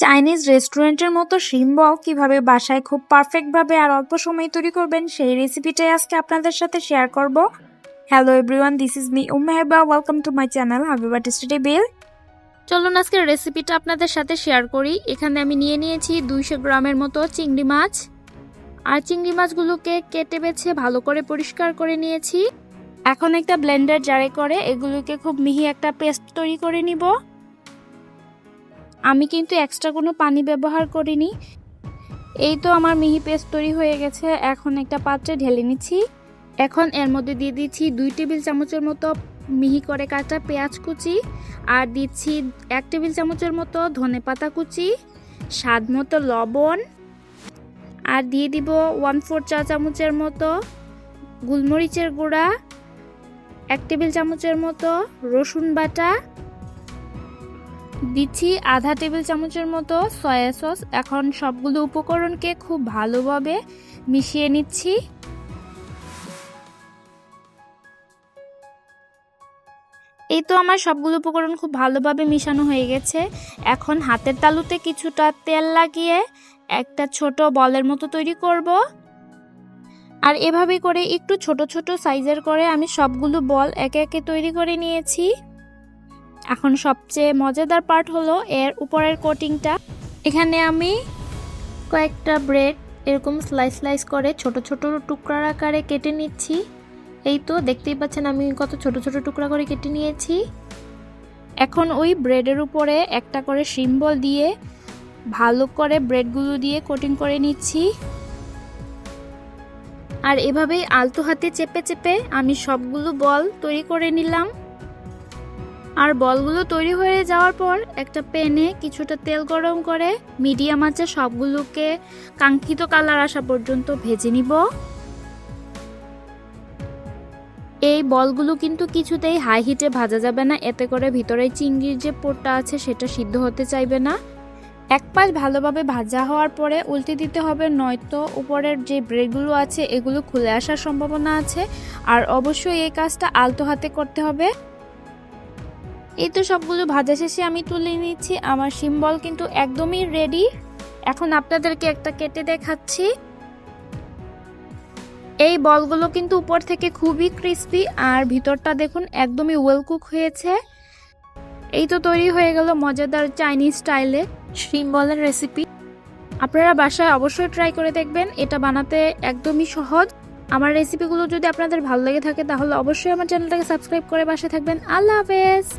Chinese রেস্টুরেন্টের মতো শিম বল কীভাবে বাসায় খুব পারফেক্টভাবে আর অল্প সময়ে তৈরি করবেন, সেই রেসিপিটাই আজকে আপনাদের সাথে শেয়ার করব। Hello everyone this is me উমেহবা welcome to my channel Habiba tasty বিল চলুন আজকের রেসিপিটা আপনাদের সাথে শেয়ার করি। এখানে আমি নিয়ে নিয়েছি দুইশো গ্রামের মতো চিংড়ি মাছ। আর চিংড়ি মাছগুলোকে কেটে বেছে ভালো করে পরিষ্কার করে নিয়েছি। এখন একটা ব্লেন্ডার জারে করে এগুলোকে খুব মিহি একটা পেস্ট তৈরি করে নিব। আমি কিন্তু এক্সট্রা কোনো পানি ব্যবহার করিনি। এই তো আমার মিহি পেস্ট তৈরি হয়ে গেছে। এখন একটা পাত্রে ঢেলে নিচ্ছি। এখন এর মধ্যে দিয়ে দিচ্ছি দুই টেবিল চামচের মতো মিহি করে কাটা পেঁয়াজ কুচি আর দিচ্ছি এক টেবিল চামচের মতো ধনে পাতা কুচি, স্বাদ মতো লবণ আর দিয়ে দিব ওয়ান ফোর চা চামচের মতো গোলমরিচের গুঁড়া, এক টেবিল চামচের মতো রসুন বাটা দিচ্ছি আধা টেবিল চামচের মতো সয়া সস। এখন সবগুলো উপকরণকে খুব ভালোভাবে মিশিয়ে নিচ্ছি। এই তো আমার সবগুলো উপকরণ খুব ভালোভাবে মিশানো হয়ে গেছে। এখন হাতের তালুতে কিছুটা তেল লাগিয়ে একটা ছোট বলের মতো তৈরি করব। আর এভাবে করে একটু ছোট ছোট সাইজের করে আমি সবগুলো বল একে একে তৈরি করে নিয়েছি। এখন সবচেয়ে মজাদার পার্ট হলো এর উপরের কোটিংটা এখানে আমি কয়েকটা ব্রেড এরকম স্লাইস স্লাইস করে ছোট ছোট টুকরার আকারে কেটে নিচ্ছি। এই তো দেখতেই পাচ্ছেন আমি কত ছোট ছোট টুকরা করে কেটে নিয়েছি। এখন ওই ব্রেডের উপরে একটা করে সিম্বল দিয়ে ভালো করে ব্রেডগুলো দিয়ে কোটিং করে নিচ্ছি। আর এভাবেই আলতো হাতে চেপে চেপে আমি সবগুলো বল তৈরি করে নিলাম। আর বলগুলো তৈরি হয়ে যাওয়ার পর একটা প্যানে কিছুটা তেল গরম করে মিডিয়াম আঁচে সবগুলোকে কাঙ্ক্ষিত কালার আসা পর্যন্ত ভেজে নিব। এই বলগুলো কিন্তু কিছুতেই হাই হিটে ভাজা যাবে না, এতে করে ভিতরে চিংড়ির যে পোটটা আছে সেটা সিদ্ধ হতে চাইবে না। এক পাশ ভালোভাবে ভাজা হওয়ার পরে উল্টে দিতে হবে, নয়তো উপরের যে ব্রেডগুলো আছে এগুলো খুলে আসার সম্ভাবনা আছে। আর অবশ্যই এই কাজটা আলতো হাতে করতে হবে। এই তো সবগুলো ভাজা শেষে আমি তুলে নিচ্ছি আমার সিম্বল কিন্তু একদমই রেডি এখন আপনাদেরকে একটা কেটে দেখাচ্ছি। এই বলগুলো কিন্তু উপর থেকে খুবই ক্রিস্পি আর ভিতরটা দেখুন একদমই ওয়েল কুক হয়েছে। এই তো তৈরি হয়ে গেল মজাদার চাইনিজ স্টাইলে শ্রিম বলের রেসিপি আপনারা বাসায় অবশ্যই ট্রাই করে দেখবেন, এটা বানাতে একদমই সহজ। আমার রেসিপিগুলো যদি আপনাদের ভালো লেগে থাকে তাহলে অবশ্যই আমার চ্যানেলটাকে সাবস্ক্রাইব করে বাসায় থাকবেন। আল্লাহ হাফেজ!